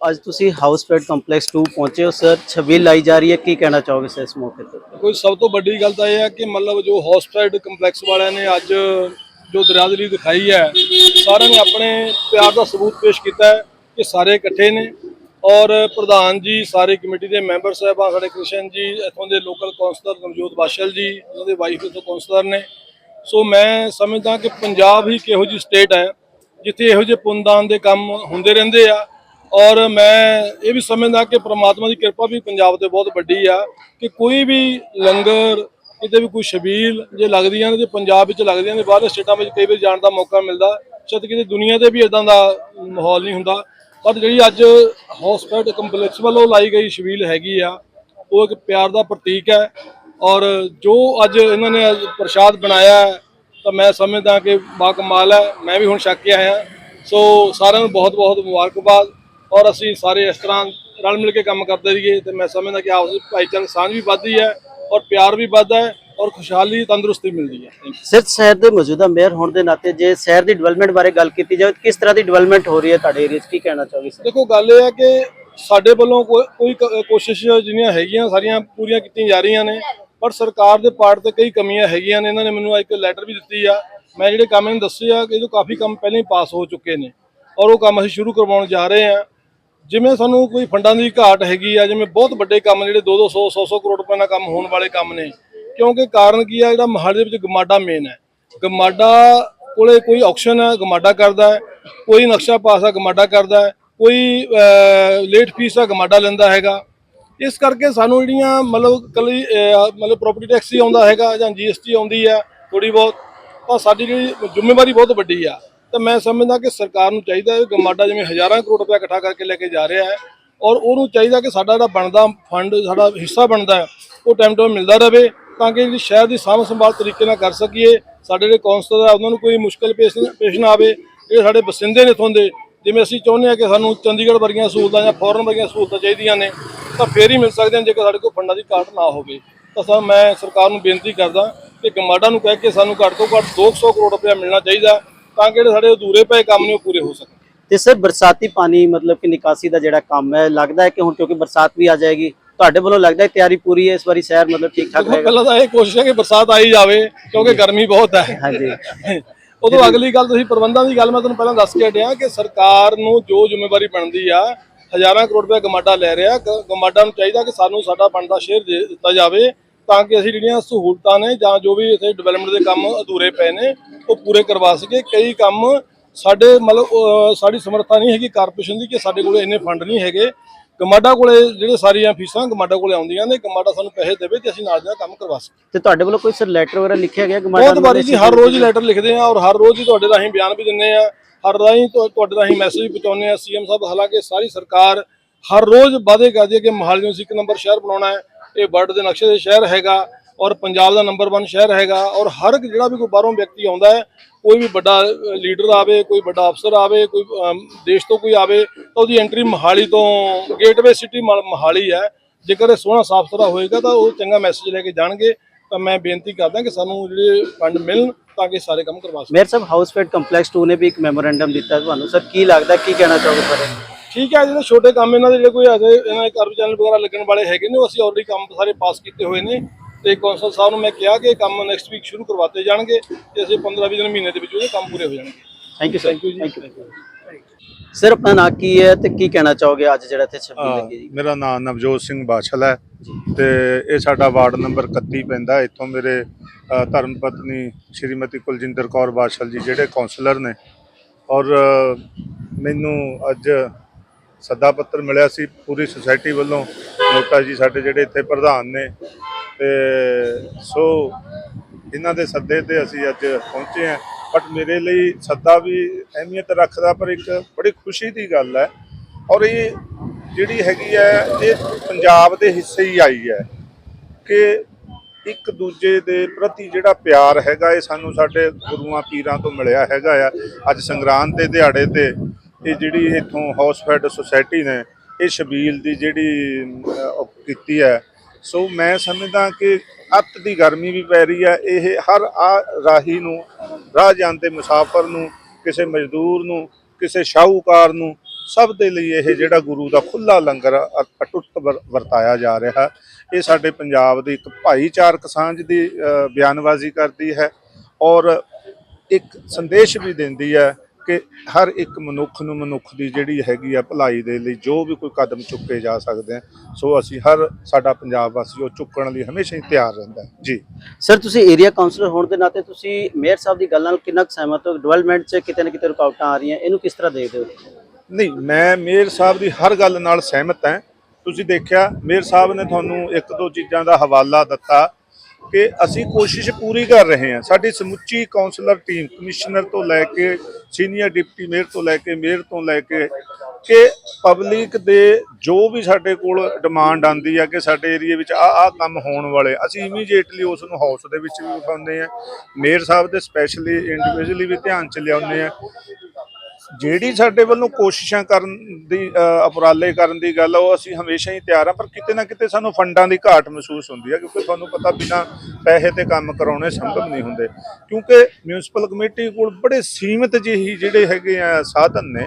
ਅੱਜ ਤੁਸੀਂ house fed complex 2 ਪਹੁੰਚੇ ਹੋ ਸਰ ਛਬੀਲ ਲਾਈ ਜਾ ਰਹੀ ਹੈ। ਕੀ ਕਹਿਣਾ ਚਾਹੋਗੇ ਸਰ ਇਸ ਮੌਕੇ ਤੇ? ਕੋਈ ਸਭ ਤੋਂ ਵੱਡੀ ਗੱਲ ਤਾਂ ਇਹ ਹੈ ਕਿ ਮਤਲਬ ਜੋ ਹੌਸਪੀਟਲ ਕੰਪਲੈਕਸ ਵਾਲਿਆਂ ਨੇ ਅੱਜ ਜੋ ਦਰਿਆਦਲੀ ਦਿਖਾਈ ਹੈ, ਸਾਰਿਆਂ ਨੇ ਆਪਣੇ ਪਿਆਰ ਦਾ ਸਬੂਤ ਪੇਸ਼ ਕੀਤਾ ਹੈ ਕਿ ਸਾਰੇ ਇਕੱਠੇ ਨੇ। ਔਰ ਪ੍ਰਧਾਨ ਜੀ, ਸਾਰੇ ਕਮੇਟੀ ਦੇ ਮੈਂਬਰ ਸਾਹਿਬਾਨ, ਸਾਡੇ ਕ੍ਰਿਸ਼ਨ ਜੀ, ਇੱਥੋਂ ਦੇ ਲੋਕਲ ਕਾਉਂਸਲਰ ਨਵਜੋਤ ਬਾਸ਼ਲ ਜੀ, ਉਹਨਾਂ ਦੇ ਵਾਈਫ ਤੋਂ ਕਾਉਂਸਲਰ ਨੇ। ਸੋ ਮੈਂ ਸਮਝਦਾ ਕਿ ਪੰਜਾਬ ਹੀ ਕਿਹੋ ਜਿਹੀ ਸਟੇਟ ਹੈ ਜਿੱਥੇ ਇਹੋ ਜਿਹੇ ਪੁੰਨਦਾਨ ਦੇ ਕੰਮ ਹੁੰਦੇ ਰਹਿੰਦੇ ਆ। ਔਰ ਮੈਂ ਇਹ ਵੀ ਸਮਝਦਾ ਕਿ ਪ੍ਰਮਾਤਮਾ ਦੀ ਕਿਰਪਾ ਵੀ ਪੰਜਾਬ ਤੇ ਬਹੁਤ ਵੱਡੀ ਆ ਕਿ ਕੋਈ ਵੀ ਲੰਗਰ, ਕਿਤੇ ਵੀ ਕੋਈ ਸ਼ਬੀਲ ਜੇ ਲੱਗਦੀਆਂ ਨੇ ਤੇ ਪੰਜਾਬ ਵਿੱਚ ਲੱਗਦੀਆਂ ਨੇ, ਬਾਹਰਲੇ ਸਟੇਟਾਂ ਵਿੱਚ ਕਈ ਵਾਰ ਜਾਣ ਦਾ ਮੌਕਾ ਮਿਲਦਾ, ਸ਼ਾਇਦ ਕਿਤੇ ਦੁਨੀਆ ਤੇ ਵੀ ਇਦਾਂ ਦਾ ਮਾਹੌਲ ਨਹੀਂ ਹੁੰਦਾ। ਪਰ ਜਿਹੜੀ ਅੱਜ ਹੌਸਪੀਟਲ ਕੰਪਲੈਕਸ ਵੱਲੋਂ ਲਾਈ ਗਈ ਸ਼ਬੀਲ ਹੈਗੀ ਆ, ਉਹ ਇੱਕ ਪਿਆਰ ਦਾ ਪ੍ਰਤੀਕ ਹੈ। ਔਰ ਜੋ ਅੱਜ ਇਹਨਾਂ ਨੇ ਪ੍ਰਸ਼ਾਦ ਬਣਾਇਆ ਤਾਂ ਮੈਂ ਸਮਝਦਾ ਕਿ ਬਾ ਕਮਾਲ ਹੈ। ਮੈਂ ਵੀ ਹੁਣ ਛੱਕ ਕੇ ਆਇਆ। ਸੋ ਸਾਰਿਆਂ ਨੂੰ ਬਹੁਤ ਬਹੁਤ ਮੁਬਾਰਕਬਾਦ। ਔਰ ਅਸੀਂ ਸਾਰੇ ਇਸ ਤਰ੍ਹਾਂ ਰਲ ਮਿਲ ਕੇ ਕੰਮ ਕਰਦੇ ਰਹੀਏ ਤੇ ਮੈਂ ਸਮਝਦਾ ਕਿ ਆਪਸ ਵਿੱਚ ਭਾਈਚਾਰਕ ਸਾਂਝ ਵੀ ਵੱਧਦੀ ਹੈ ਔਰ ਪਿਆਰ ਵੀ ਵੱਧਦਾ ਹੈ ਔਰ ਖੁਸ਼ਹਾਲੀ ਤੰਦਰੁਸਤੀ ਮਿਲਦੀ ਹੈ। Thank you. ਸਰ ਸ਼ਹਿਰ ਦੇ ਮੌਜੂਦਾ ਮੇਅਰ ਹੋਣ ਦੇ ਨਾਤੇ ਜੇ ਸ਼ਹਿਰ ਦੀ ਡਿਵੈਲਪਮੈਂਟ ਬਾਰੇ ਗੱਲ ਕੀਤੀ ਜਾਵੇ ਕਿਸ ਤਰ੍ਹਾਂ ਦੀ ਡਿਵੈਲਪਮੈਂਟ ਹੋ ਰਹੀ ਹੈ ਤੁਹਾਡੇ ਏਰੀਆ 'ਚ? ਕੀ ਕਹਿਣਾ ਚਾਹੋਗੇ ਸਰ? ਦੇਖੋ ਗੱਲ ਇਹ ਹੈ ਕਿ ਸਾਡੇ ਵੱਲੋਂ ਕੋਈ ਕੋਸ਼ਿਸ਼ ਜਿਹੜੀਆਂ ਹੈਗੀਆਂ ਸਾਰੀਆਂ ਪੂਰੀਆਂ ਕੀਤੀਆਂ ਜਾ ਰਹੀਆਂ ਨੇ ਪਰ ਸਰਕਾਰ ਦੇ ਪਾਰਟ ਤੇ ਕਈ ਕਮੀਆਂ ਹੈਗੀਆਂ ਨੇ ਇਹਨਾਂ ਨੇ ਮੈਨੂੰ ਇੱਕ ਲੈਟਰ ਵੀ ਦਿੱਤੀ ਆ। ਮੈਂ ਜਿਹੜੇ ਕੰਮ ਇਹਨਾਂ ਦੱਸੇ ਆ ਕਿ ਇਹ ਕਾਫੀ ਕੰਮ ਪਹਿਲਾਂ ਹੀ ਪਾਸ ਹੋ ਚੁੱਕੇ ਨੇ ਔਰ ਉਹ ਕੰਮ ਅਸੀਂ ਸ਼ੁਰੂ ਕਰਵਾਉਣ ਜਾ ਰਹੇ ਆ ਜਿਵੇਂ ਸਾਨੂੰ ਕੋਈ ਫੰਡਾਂ ਦੀ ਘਾਟ ਹੈਗੀ ਆ, ਜਿਵੇਂ ਬਹੁਤ ਵੱਡੇ ਕੰਮ ਜਿਹੜੇ 2-200 100-100 ਕਰੋੜ ਰੁਪਏ ਦਾ ਕੰਮ ਹੋਣ ਵਾਲੇ ਕੰਮ ਨੇ। ਕਿਉਂਕਿ ਕਾਰਨ ਕੀ ਆ, ਜਿਹੜਾ ਮਹਾਲੀ ਦੇ ਵਿੱਚ ਗਮਾਡਾ ਮੇਨ ਹੈ। ਗਮਾਡਾ ਕੋਲੇ ਕੋਈ ਆਕਸ਼ਨ ਹੈ ਗਮਾਡਾ ਕਰਦਾ ਹੈ। ਕੋਈ ਨਕਸ਼ਾ ਪਾਸ ਆ, ਗਮਾਡਾ ਕਰਦਾ ਹੈ। ਕੋਈ ਲੇਟ ਫੀਸ ਦਾ ਗਮਾਡਾ ਲੈਂਦਾ ਹੈਗਾ। ਇਸ ਕਰਕੇ ਸਾਨੂੰ ਜਿਹੜੀਆਂ ਮਤਲਬ ਕੱਲੀ ਮਤਲਬ ਪ੍ਰਾਪਰਟੀ ਟੈਕਸ ਹੀ ਆਉਂਦਾ ਹੈਗਾ ਜਾਂ ਜੀਐਸਟੀ ਆਉਂਦੀ ਹੈ ਥੋੜੀ ਬਹੁਤ, ਤਾਂ ਸਾਡੀ ਜਿਹੜੀ ਜ਼ਿੰਮੇਵਾਰੀ ਬਹੁਤ ਵੱਡੀ ਆ। ਤਾਂ ਮੈਂ ਸਮਝਦਾ ਕਿ ਸਰਕਾਰ ਨੂੰ ਚਾਹੀਦਾ ਹੈ ਗਮਾਡਾ ਜਿਵੇਂ ਹਜ਼ਾਰਾਂ ਕਰੋੜ ਰੁਪਏ ਇਕੱਠਾ ਕਰਕੇ ਲੈ ਕੇ ਜਾ ਰਿਹਾ ਹੈ ਔਰ ਉਹਨੂੰ ਚਾਹੀਦਾ ਕਿ ਸਾਡਾ ਜਿਹੜਾ ਬਣਦਾ ਫੰਡ, ਸਾਡਾ ਹਿੱਸਾ ਬਣਦਾ ਉਹ ਟਾਈਮ ਟਾਈਮ ਮਿਲਦਾ ਰਹੇ ਤਾਂ ਕਿ ਜਿਹੜੀ ਸ਼ਹਿਰ ਦੀ ਸਾਂਭ ਸੰਭਾਲ ਤਰੀਕੇ ਨਾਲ ਕਰ ਸਕੀਏ, ਸਾਡੇ ਜਿਹੜੇ ਕੌਂਸਲਰ ਆ, ਉਹਨਾਂ ਨੂੰ ਕੋਈ ਮੁਸ਼ਕਲ ਪੇਸ਼ ਪੇਸ਼ ਨਾ ਆਵੇ ਜਿਹੜੇ ਸਾਡੇ ਬਸਿੰਦੇ ਨੇ ਇੱਥੋਂ ਦੇ, ਜਿਵੇਂ ਅਸੀਂ ਚਾਹੁੰਦੇ ਹਾਂ ਕਿ ਸਾਨੂੰ ਚੰਡੀਗੜ੍ਹ ਵਰਗੀਆਂ ਸਹੂਲਤਾਂ ਜਾਂ ਫੋਰਨ ਵਰਗੀਆਂ ਸਹੂਲਤਾਂ ਚਾਹੀਦੀਆਂ ਨੇ, ਤਾਂ ਫੇਰ ਹੀ ਮਿਲ ਸਕਦੀਆਂ ਜੇਕਰ ਸਾਡੇ ਕੋਲ ਫੰਡਾਂ ਦੀ ਘਾਟ ਨਾ ਹੋਵੇ। ਤਾਂ ਸਰ, ਮੈਂ ਸਰਕਾਰ ਨੂੰ ਬੇਨਤੀ ਕਰਦਾ ਕਿ ਗਮਾਡਾ ਨੂੰ ਕਹਿ ਕੇ ਸਾਨੂੰ ਘੱਟ ਤੋਂ ਘੱਟ 200 ਕਰੋੜ ਰੁਪਏ ਮਿਲਣਾ ਚਾਹੀਦਾ। ਤਾਂ ਕਿ ਜਿਹੜੇ ਸਾਡੇ ਅਧੂਰੇ ਪਏ ਕੰਮ ਨੇ ਉਹ ਪੂਰੇ ਹੋ ਸਕਣ। ਤੇ ਸਰ ਬਰਸਾਤੀ ਪਾਣੀ ਮਤਲਬ ਕਿ ਨਿਕਾਸੀ ਦਾ ਜਿਹੜਾ ਕੰਮ ਹੈ ਲੱਗਦਾ ਹੈ ਕਿ ਹੁਣ ਕਿਉਂਕਿ ਬਰਸਾਤ ਵੀ ਆ ਜਾਏਗੀ ਤੁਹਾਡੇ ਵੱਲੋਂ ਲੱਗਦਾ ਹੈ ਤਿਆਰੀ ਪੂਰੀ ਹੈ ਇਸ ਵਾਰੀ ਸ਼ਹਿਰ ਮਤਲਬ ਠੀਕ ਠਾਕ ਦੇਖੋ, ਪਹਿਲਾਂ ਤਾਂ ਇਹ ਕੋਸ਼ਿਸ਼ ਹੈ ਕਿ ਬਰਸਾਤ ਆਈ ਜਾਵੇ ਕਿਉਂਕਿ ਗਰਮੀ ਬਹੁਤ ਹੈ। ਹਾਂਜੀ। ਉਦੋਂ ਅਗਲੀ ਗੱਲ ਤੁਸੀਂ ਪ੍ਰਬੰਧਾਂ ਦੀ ਗੱਲ ਮੈਂ ਤੁਹਾਨੂੰ ਪਹਿਲਾਂ ਦੱਸ ਕੇ ਹਟਿਆ ਕਿ ਸਰਕਾਰ ਨੂੰ ਜੋ ਜ਼ਿੰਮੇਵਾਰੀ ਬਣਦੀ ਆ ਹਜ਼ਾਰਾਂ ਕਰੋੜ ਰੁਪਏ ਗਮਾਡਾ ਲੈ ਰਿਹਾ ਗ- ਗਮਾਡਾ ਨੂੰ ਚਾਹੀਦਾ ਕਿ ਸਾਨੂੰ ਸਾਡਾ ਬਣਦਾ ਸ਼ੇਅਰ ਦੇ ਦਿੱਤਾ ਜਾਵੇ। ਤਾਂ ਕਿ ਅਸੀਂ ਜਿਹੜੀਆਂ ਸਹੂਲਤਾਂ ਨੇ ਜਾਂ ਜੋ ਵੀ ਇੱਥੇ ਡਿਵੈਲਪਮੈਂਟ ਦੇ ਕੰਮ ਅਧੂਰੇ ਪਏ ਨੇ ਉਹ ਪੂਰੇ ਕਰਵਾ ਸਕੀਏ। ਕਈ ਕੰਮ ਸਾਡੇ ਮਤਲਬ ਸਾਡੀ ਸਮਰੱਥਾ ਨਹੀਂ ਹੈਗੀ ਕਾਰਪੋਰੇਸ਼ਨ ਦੀ ਕਿ ਸਾਡੇ ਕੋਲੇ ਇੰਨੇ ਫੰਡ ਨਹੀਂ ਹੈਗੇ। ਗਮਾਡਾ ਕੋਲੇ ਜਿਹੜੇ ਸਾਰੀਆਂ ਫੀਸਾਂ ਗਮਾਡਾ ਕੋਲੇ ਆਉਂਦੀਆਂ ਨੇ ਗਮਾਡਾ ਸਾਨੂੰ ਪੈਸੇ ਦੇਵੇ ਤੇ ਅਸੀਂ ਨਾਲ ਦਾ ਕੰਮ ਕਰਵਾ ਸਕੀਏ। ਤੇ ਤੁਹਾਡੇ ਵੱਲੋਂ ਕੋਈ ਸਰ ਲੈਟਰ ਵਗੈਰਾ ਲਿਖਿਆ ਗਿਆ ਗਮਾਡਾ ਬਹੁਤ ਵਾਰੀ ਜੀ ਹਰ ਰੋਜ਼ ਹੀ ਲੈਟਰ ਲਿਖਦੇ ਆ ਔਰ ਹਰ ਰੋਜ਼ ਹੀ ਤੁਹਾਡੇ ਰਾਹੀਂ ਬਿਆਨ ਵੀ ਦਿੰਦੇ ਆ ਹਰ ਰਾਹੀਂ ਤੁਹਾ- ਤੁਹਾਡੇ ਰਾਹੀਂ ਮੈਸੇਜ ਵੀ ਪਹੁੰਚਾਉਂਦੇ ਆ ਸੀਐਮ ਸਾਹਿਬ ਹਾਲਾਂਕਿ ਸਾਰੀ ਸਰਕਾਰ ਹਰ ਰੋਜ਼ ਵਾਅਦੇ ਕਰਦੀ ਹੈ ਕਿ ਮੋਹਾਲੀ ਨੂੰ ਅਸੀਂ ਇੱਕ ਨੰਬਰ ਸ਼ਹਿਰ ਬਣਾਉਣਾ ਹੈ। ਇਹ ਵਰਲਡ ਦੇ ਨਕਸ਼ੇ ਦੇ ਸ਼ਹਿਰ ਹੈਗਾ ਔਰ ਪੰਜਾਬ ਦਾ ਨੰਬਰ 1 ਸ਼ਹਿਰ ਹੈਗਾ ਔਰ ਹਰ ਇੱਕ ਜਿਹੜਾ ਵੀ ਕੋਈ ਬਾਹਰੋਂ ਵਿਅਕਤੀ ਆਉਂਦਾ ਹੈ, ਕੋਈ ਵੀ ਵੱਡਾ ਲੀਡਰ ਆਵੇ, ਕੋਈ ਵੱਡਾ ਅਫਸਰ ਆਵੇ, ਕੋਈ ਦੇਸ਼ ਤੋਂ ਕੋਈ ਆਵੇ, ਤਾਂ ਉਹਦੀ ਐਂਟਰੀ ਮੋਹਾਲੀ ਤੋਂ ਗੇਟਵੇ ਸਿਟੀ ਮੋਹਾਲੀ ਹੈ। ਜੇਕਰ ਇਹ ਸੋਹਣਾ ਸਾਫ਼ ਸੁਥਰਾ ਹੋਏਗਾ ਤਾਂ ਉਹ ਚੰਗਾ ਮੈਸੇਜ ਲੈ ਕੇ ਜਾਣਗੇ। ਤਾਂ ਮੈਂ ਬੇਨਤੀ ਕਰਦਾ ਕਿ ਸਾਨੂੰ ਜਿਹੜੇ ਫੰਡ ਮਿਲਣ ਤਾਂ ਕਿ ਸਾਰੇ ਕੰਮ ਕਰਵਾ ਸਕੀਏ ਮੇਅਰ ਸਾਹਿਬ ਹਾਊਸ ਫੈਡ ਕੰਪਲੈਕਸ 2 ਨੇ ਵੀ ਇੱਕ ਮੈਮੋਰੈਂਡਮ ਦਿੱਤਾ ਤੁਹਾਨੂੰ। ਸਰ, ਕੀ ਲੱਗਦਾ, ਕੀ ਕਹਿਣਾ ਚਾਹੋਗੇ ਸਰ? ਠੀਕ ਹੈ ਜਿਹੜੇ ਛੋਟੇ ਕੰਮ ਇਹਨਾਂ ਦੇ ਜਿਹੜੇ ਕੋਈ ਅਜੇ ਇਹਨਾਂ ਦੇ ਕਰਵ ਚੈਨਲ ਵਗੈਰਾ ਲੱਗਣ ਵਾਲੇ ਹੈਗੇ ਨੇ ਉਹ ਅਸੀਂ ਆਲਰੇਡੀ ਕੰਮ ਸਾਰੇ ਪਾਸ ਕੀਤੇ ਹੋਏ ਨੇ। ਤੇ ਕੌਂਸਲ ਸਾਹਿਬ ਨੂੰ ਮੈਂ ਕਿਹਾ ਕਿ ਕੰਮ ਨੈਕਸਟ ਵੀਕ ਸ਼ੁਰੂ ਕਰਵਾਤੇ ਜਾਣਗੇ ਤੇ ਅਸੀਂ 15-20 ਦਿਨ ਮਹੀਨੇ ਦੇ ਵਿੱਚ ਉਹਦੇ ਕੰਮ ਪੂਰੇ ਹੋ ਜਾਣਗੇ। Thank you sir. Thank you sir ਆਪਣਾ ਨਾਂ ਕੀ ਹੈ ਤੇ ਕੀ ਕਹਿਣਾ ਚਾਹੋਗੇ ਅੱਜ ਜਿਹੜਾ ਇੱਥੇ ਛੱਬੀ ਲੱਗੀ ਜੀ? ਮੇਰਾ ਨਾਮ ਨਵਜੋਤ ਸਿੰਘ ਬਾਛਲ ਹੈ ਤੇ ਇਹ ਸਾਡਾ ਵਾਰਡ ਨੰਬਰ 31 ਪੈਂਦਾ। ਇੱਥੋਂ ਮੇਰੇ ਧਰਮ ਪਤਨੀ ਸ਼੍ਰੀਮਤੀ ਕੁਲਜਿੰਦਰ ਕੌਰ ਬਾਛਲ ਜੀ ਜਿਹੜੇ ਕਾਉਂਸਲਰ ਨੇ। ਔਰ ਮੈਨੂੰ ਅੱਜ ਸੱਦਾ ਪੱਤਰ ਮਿਲਿਆ ਸੀ ਪੂਰੀ ਸੁਸਾਇਟੀ ਵੱਲੋਂ। ਨੋਟਾ ਜੀ ਸਾਡੇ ਜਿਹੜੇ ਇੱਥੇ ਪ੍ਰਧਾਨ ਨੇ। ਤੇ ਸੋ ਇਹਨਾਂ ਦੇ ਸੱਦੇ ਤੇ ਅਸੀਂ ਅੱਜ ਪਹੁੰਚੇ ਹਾਂ। ਬਟ ਮੇਰੇ ਲਈ ਸੱਦਾ ਵੀ ਅਹਿਮੀਅਤ ਰੱਖਦਾ, ਪਰ ਇੱਕ ਬੜੀ ਖੁਸ਼ੀ ਦੀ ਗੱਲ ਹੈ। ਔਰ ਇਹ ਜਿਹੜੀ ਹੈਗੀ ਹੈ, ਇਹ ਪੰਜਾਬ ਦੇ ਹਿੱਸੇ ਹੀ ਆਈ ਹੈ ਕਿ ਇੱਕ ਦੂਜੇ ਦੇ ਪ੍ਰਤੀ ਜਿਹੜਾ ਪਿਆਰ ਹੈਗਾ, ਇਹ ਸਾਨੂੰ ਸਾਡੇ ਗੁਰੂਆਂ, ਪੀਰਾਂ ਤੋਂ ਮਿਲਿਆ ਹੈਗਾ ਆ। ਅੱਜ ਸੰਗਰਾਂਦ ਦੇ ਦਿਹਾੜੇ ਤੇ ਇਹ ਜਿਹੜੀ ਇੱਥੋਂ ਹਾਊਸਫੈਡ ਸੁਸਾਇਟੀ ਨੇ, ਇਹ ਸ਼ਬੀਲ ਦੀ ਜਿਹੜੀ ਕੀਤੀ ਹੈ। ਸੋ ਮੈਂ ਸਮਝਦਾ ਕਿ ਅੱਤ ਦੀ ਗਰਮੀ ਵੀ ਪੈ ਰਹੀ ਹੈ। ਇਹ ਹਰ ਆ ਰਾਹੀ ਨੂੰ, ਰਾਹ ਜਾਂਦੇ ਮੁਸਾਫਰ ਨੂੰ, ਕਿਸੇ ਮਜ਼ਦੂਰ ਨੂੰ, ਕਿਸੇ ਸ਼ਾਹੂਕਾਰ ਨੂੰ, ਸਭ ਦੇ ਲਈ ਇਹ ਜਿਹੜਾ ਗੁਰੂ ਦਾ ਖੁੱਲਾ ਲੰਗਰ ਅਟੁੱਟ ਵਰ- ਵਰਤਾਇਆ ਜਾ ਰਿਹਾ। ਇਹ ਸਾਡੇ ਪੰਜਾਬ ਦੀ ਇੱਕ ਭਾਈਚਾਰਕ ਸਾਂਝ ਦੀ ਬਿਆਨਬਾਜ਼ੀ ਕਰਦੀ ਹੈ ਔਰ ਇੱਕ ਸੰਦੇਸ਼ ਵੀ ਦਿੰਦੀ ਹੈ ਕਿ ਹਰ ਇੱਕ ਮਨੁੱਖ ਨੂੰ ਮਨੁੱਖ ਦੀ ਜਿਹੜੀ ਹੈਗੀ ਆ ਭਲਾਈ ਦੇ ਲਈ ਜੋ ਵੀ ਕੋਈ ਕਦਮ ਚੁੱਕੇ ਜਾ ਸਕਦੇ ਆ ਸੋ ਅਸੀਂ ਹਰ ਸਾਡਾ ਪੰਜਾਬ ਵਾਸੀ ਉਹ ਚੁੱਕਣ ਲਈ ਹਮੇਸ਼ਾ ਹੀ ਤਿਆਰ ਰਹਿੰਦਾ ਹੈ। ਜੀ। ਸਰ ਤੁਸੀਂ ਏਰੀਆ ਕਾਉਂਸਲਰ ਹੋਣ ਦੇ ਨਾਤੇ ਤੁਸੀਂ ਮੇਅਰ ਸਾਹਿਬ ਦੀ ਗੱਲ ਨਾਲ ਕਿੰਨਾ ਕੁ ਸਹਿਮਤ ਹੋ? ਡਿਵੈਲਪਮੈਂਟ 'ਚ ਕਿਤੇ ਨਾ ਕਿਤੇ ਰੁਕਾਵਟਾਂ ਆ ਰਹੀਆਂ ਇਹਨੂੰ ਕਿਸ ਤਰ੍ਹਾਂ ਦੇਖਦੇ ਹੋ? ਨਹੀਂ ਮੈਂ ਮੇਅਰ ਸਾਹਿਬ ਦੀ ਹਰ ਗੱਲ ਨਾਲ ਸਹਿਮਤ ਹਾਂ। ਤੁਸੀਂ ਦੇਖਿਆ ਮੇਅਰ ਸਾਹਿਬ ਨੇ ਤੁਹਾਨੂੰ ਇੱਕ ਦੋ ਚੀਜ਼ਾਂ ਦਾ ਹਵਾਲਾ ਦਿੱਤਾ ਕਿ ਅਸੀਂ ਕੋਸ਼ਿਸ਼ ਪੂਰੀ ਕਰ ਰਹੇ ਹਾਂ। ਸਾਡੀ ਸਮੁੱਚੀ ਕਾਉਂਸਲਰ ਟੀਮ, ਕਮਿਸ਼ਨਰ ਤੋਂ ਲੈ ਕੇ, ਸੀਨੀਅਰ ਡਿਪਟੀ ਮੇਅਰ ਤੋਂ ਲੈ ਕੇ, ਮੇਅਰ ਤੋਂ ਲੈ ਕੇ ਕਿ ਪਬਲਿਕ ਦੇ ਜੋ ਵੀ ਸਾਡੇ ਕੋਲ ਡਿਮਾਂਡ ਆਂਦੀ ਆ ਕਿ ਸਾਡੇ ਏਰੀਆ ਵਿੱਚ ਆ ਆ ਕੰਮ ਹੋਣ ਵਾਲੇ, ਅਸੀਂ ਇਮੀਡੀਏਟਲੀ ਉਸ ਨੂੰ ਹਾਊਸ ਦੇ ਵਿੱਚ ਵੀ ਵਿਖਾਉਂਦੇ ਆ ਮੇਅਰ ਸਾਹਿਬ ਦੇ ਸਪੈਸ਼ਲੀ ਇੰਡੀਵਿਜੂਅਲੀ ਵੀ ਧਿਆਨ ਚ ਲਿਆਉਂਦੇ ਆ ਜਿਹੜੀ ਸਾਡੇ ਵੱਲੋਂ ਕੋਸ਼ਿਸ਼ਾਂ ਕਰਨ ਦੀ ਅ, ਉਪਰਾਲੇ ਕਰਨ ਦੀ ਗੱਲ ਆ ਉਹ ਅਸੀਂ ਹਮੇਸ਼ਾ ਹੀ ਤਿਆਰ ਆ ਪਰ ਕਿਤੇ ਨਾ ਕਿਤੇ ਸਾਨੂੰ ਫੰਡਾਂ ਦੀ ਘਾਟ ਮਹਿਸੂਸ ਹੁੰਦੀ ਹੈ ਕਿਉਂਕਿ ਤੁਹਾਨੂੰ ਪਤਾ ਬਿਨਾ ਪੈਸੇ ਤੇ ਕੰਮ ਕਰਾਉਣੇ ਸੰਭਵ ਨਹੀਂ ਹੁੰਦੇ। ਕਿਉਂਕਿ ਮਿਊਨਿਸਪਲ ਕਮੇਟੀ ਕੋਲ ਬੜੇ ਸੀਮਿਤ ਜਿਹੀ ਜਿਹੜੇ ਹੈਗੇ ਆ ਸਾਧਨ ਨੇ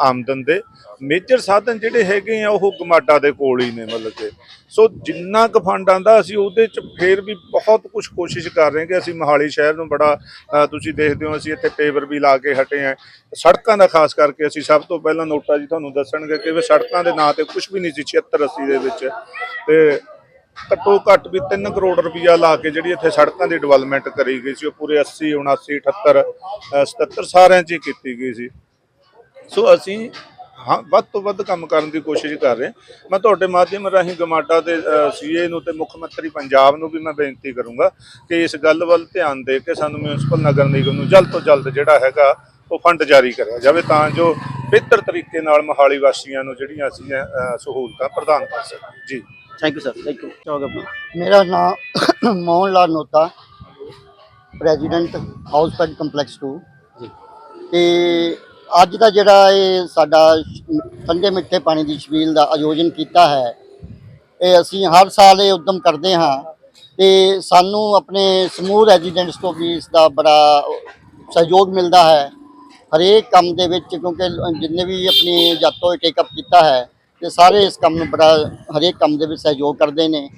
ਆਮਦਨ ਦੇ ਮੇਜਰ ਸਾਧਨ ਜਿਹੜੇ ਹੈਗੇ ਆ ਉਹ ਗਮਾਡਾ ਦੇ ਕੋਲ ਹੀ ਨੇ ਮਤਲਬ ਕਿ। ਸੋ ਜਿੰਨਾ ਕੁ ਫੰਡ ਆਂਦਾ ਅਸੀਂ ਉਹਦੇ ਚ ਫੇਰ ਵੀ ਬਹੁਤ ਕੁਝ ਕੋਸ਼ਿਸ਼ ਕਰ ਰਹੇ ਕਿ ਅਸੀਂ ਮੋਹਾਲੀ ਸ਼ਹਿਰ ਨੂੰ ਬੜਾ ਤੁਸੀਂ ਦੇਖਦੇ ਹੋ ਅਸੀਂ ਇੱਥੇ ਪੇਵਰ ਵੀ ਲਾ ਕੇ ਹਟੇ ਆ ਸੜਕਾਂ ਦਾ ਖਾਸ ਕਰਕੇ ਅਸੀਂ ਸਭ ਤੋਂ ਪਹਿਲਾਂ ਨੋਟਾ ਜੀ ਤੁਹਾਨੂੰ ਦੱਸਣਗੇ ਕਿ ਵੀ ਸੜਕਾਂ ਦੇ ਨਾਂ ਤੇ ਕੁਝ ਵੀ ਨਹੀਂ ਸੀ 76 80 ਦੇ ਵਿੱਚ। ਤੇ ਘੱਟੋ ਘੱਟ ਵੀ 3 ਕਰੋੜ ਰੁਪਈਆ ਲਾ ਕੇ ਜਿਹੜੀ ਇੱਥੇ ਸੜਕਾਂ ਦੀ ਡਿਵੈਲਪਮੈਂਟ ਕਰੀ ਗਈ ਸੀ ਉਹ ਪੂਰੇ 80 79 78 ਅ, 77 ਸਾਰਿਆਂ 'ਚ ਹੀ ਕੀਤੀ ਗਈ ਸੀ। ਸੋ ਅਸੀਂ ਹਾਂ ਵੱਧ ਤੋਂ ਵੱਧ ਕੰਮ ਕਰਨ ਦੀ ਕੋਸ਼ਿਸ਼ ਕਰ ਰਹੇ ਹਾਂ। ਮੈਂ ਤੁਹਾਡੇ ਮਾਧਿਅਮ ਰਾਹੀਂ ਗਮਾਡਾ ਦੇ ਸੀਏ ਨੂੰ ਤੇ ਮੁੱਖ ਮੰਤਰੀ ਪੰਜਾਬ ਨੂੰ ਵੀ ਮੈਂ ਬੇਨਤੀ ਕਰੂੰਗਾ ਕਿ ਇਸ ਗੱਲ ਵੱਲ ਧਿਆਨ ਦੇ ਕੇ ਸਾਨੂੰ ਮਿਊਨਿਸਪਲ ਨਗਰ ਨਿਗਮ ਨੂੰ ਜਲਦ ਤੋਂ ਜਲਦ ਜਿਹੜਾ ਹੈਗਾ ਉਹ ਫੰਡ ਜਾਰੀ ਕਰਿਆ ਜਾਵੇ ਤਾਂ ਜੋ ਬਿਹਤਰ ਤਰੀਕੇ ਨਾਲ ਮੋਹਾਲੀ ਵਾਸੀਆਂ ਨੂੰ ਜਿਹੜੀਆਂ ਅਸੀਂ ਸਹੂਲਤਾਂ ਪ੍ਰਦਾਨ ਕਰ ਸਕੀਏ ਜੀ। Thank you sir thank you ਮੇਰਾ ਨਾਮ Mohan Lal Nota president house fed complex 2 ਜੀ। ਤੇ ਅੱਜ ਦਾ ਜਿਹੜਾ ਇਹ ਸਾਡਾ ਠੰਡੇ ਮਿੱਠੇ ਪਾਣੀ ਦੀ ਛਬੀਲ ਦਾ ਆਯੋਜਨ ਕੀਤਾ ਹੈ, ਇਹ ਅਸੀਂ ਹਰ ਸਾਲ ਇਹ ਉਦਮ ਕਰਦੇ ਹਾਂ ਤੇ ਸਾਨੂੰ ਆਪਣੇ ਸਮੂਹ ਰੈਜ਼ੀਡੈਂਟਸ ਤੋਂ ਵੀ ਇਸ ਦਾ ਬੜਾ ਸਹਿਯੋਗ ਮਿਲਦਾ ਹੈ। ਹਰੇਕ ਕੰਮ ਦੇ ਵਿੱਚ ਕਿਉਂਕਿ ਜਿੰਨੇ ਵੀ ਆਪਣੀ ਜਾਤੋਂ ਟੇਕਅਪ ਕੀਤਾ ਹੈ, ਤੇ ਸਾਰੇ ਇਸ ਕੰਮ ਨੂੰ ਬੜਾ ਹਰੇਕ ਕੰਮ ਦੇ ਵਿੱਚ ਸਹਿਯੋਗ ਕਰਦੇ ਨੇ।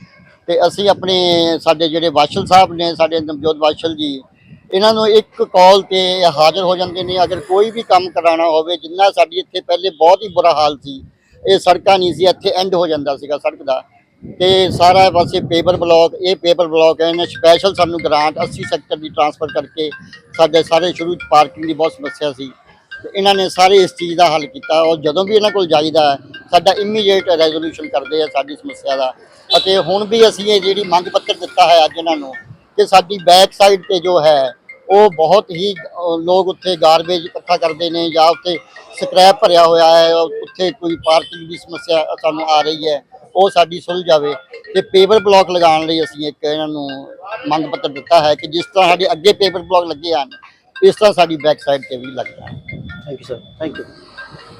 ਤੇ ਅਸੀਂ ਆਪਣੇ ਸਾਡੇ ਜਿਹੜੇ ਵਾਸ਼ਲ ਸਾਹਿਬ ਨੇ, ਸਾਡੇ ਨਵਜੋਤ ਵਾਸ਼ਲ ਜੀ ਇਹਨਾਂ ਨੂੰ ਇੱਕ ਕਾਲ ਤੇ ਹਾਜ਼ਰ ਹੋ ਜਾਂਦੇ ਨੇ। ਅਗਰ ਕੋਈ ਵੀ ਕੰਮ ਕਰਾਉਣਾ ਹੋਵੇ, ਜਿੰਨਾ ਸਾਡੀ ਇੱਥੇ ਪਹਿਲੇ ਬਹੁਤ ਹੀ ਬੁਰਾ ਹਾਲ ਸੀ, ਇਹ ਸੜਕਾਂ ਨਹੀਂ ਸੀ, ਇੱਥੇ ਐਂਡ ਹੋ ਜਾਂਦਾ ਸੀਗਾ ਸੜਕ ਦਾ। ਤੇ ਸਾਰਾ ਪਾਸੇ ਪੇਪਰ ਬਲਾਕ ਇਹ ਪੇਪਰ ਬਲਾਕ ਹੈ, ਇਹਨੇ ਸਪੈਸ਼ਲ ਸਾਨੂੰ ਗ੍ਰਾਂਟ 80 ਸੈਕਟਰ ਦੀ ਟ੍ਰਾਂਸਫਰ ਕਰਕੇ ਸਾਡੇ ਸਾਰੇ ਸ਼ੁਰੂ ਚ ਪਾਰਕਿੰਗ ਦੀ ਬਹੁਤ ਸਮੱਸਿਆ ਸੀ। ਤੇ ਇਹਨਾਂ ਨੇ ਸਾਰੇ ਇਸ ਚੀਜ਼ ਦਾ ਹੱਲ ਕੀਤਾ। ਔਰ ਜਦੋਂ ਵੀ ਇਹਨਾਂ ਕੋਲ ਜਾਈਦਾ ਸਾਡਾ ਇਮੀਡੀਏਟ ਰੈਜ਼ੋਲੂਸ਼ਨ ਕਰਦੇ ਆ ਸਾਡੀ ਸਮੱਸਿਆ ਦਾ। ਅਤੇ ਹੁਣ ਵੀ ਅਸੀਂ ਇਹ ਜਿਹੜੀ ਮੰਗ ਪੱਤਰ ਦਿੱਤਾ ਹੈ ਅੱਜ ਇਹਨਾਂ ਨੂੰ, ਕਿ ਸਾਡੀ ਬੈਕ ਸਾਈਡ ਤੇ ਜੋ ਹੈ ਉਹ ਬਹੁਤ ਹੀ ਲੋਕ ਉੱਥੇ ਗਾਰਬੇਜ ਇਕੱਠਾ ਕਰਦੇ ਨੇ ਜਾਂ ਉੱਥੇ ਸਕ੍ਰੈਪ ਭਰਿਆ ਹੋਇਆ ਹੈ ਉੱਥੇ ਕੋਈ ਪਾਰਕਿੰਗ ਦੀ ਸਮੱਸਿਆ ਸਾਨੂੰ ਆ ਰਹੀ ਹੈ, ਉਹ ਸਾਡੀ ਸੁਲਝ ਜਾਵੇ ਤੇ ਪੇਪਰ ਬਲਾਕ ਲਗਾਉਣ ਲਈ ਅਸੀਂ ਇੱਕ ਇਹਨਾਂ ਨੂੰ ਮੰਗ ਪੱਤਰ ਦਿੱਤਾ ਹੈ ਕਿ ਜਿਸ ਤਰ੍ਹਾਂ ਸਾਡੇ ਅੱਗੇ ਪੇਪਰ ਬਲਾਕ ਲੱਗੇ ਹਨ, ਇਸ ਤਰ੍ਹਾਂ ਸਾਡੀ ਬੈਕ ਸਾਈਡ ਤੇ ਵੀ ਲੱਗਦਾ ਹੈ thank you sir thank you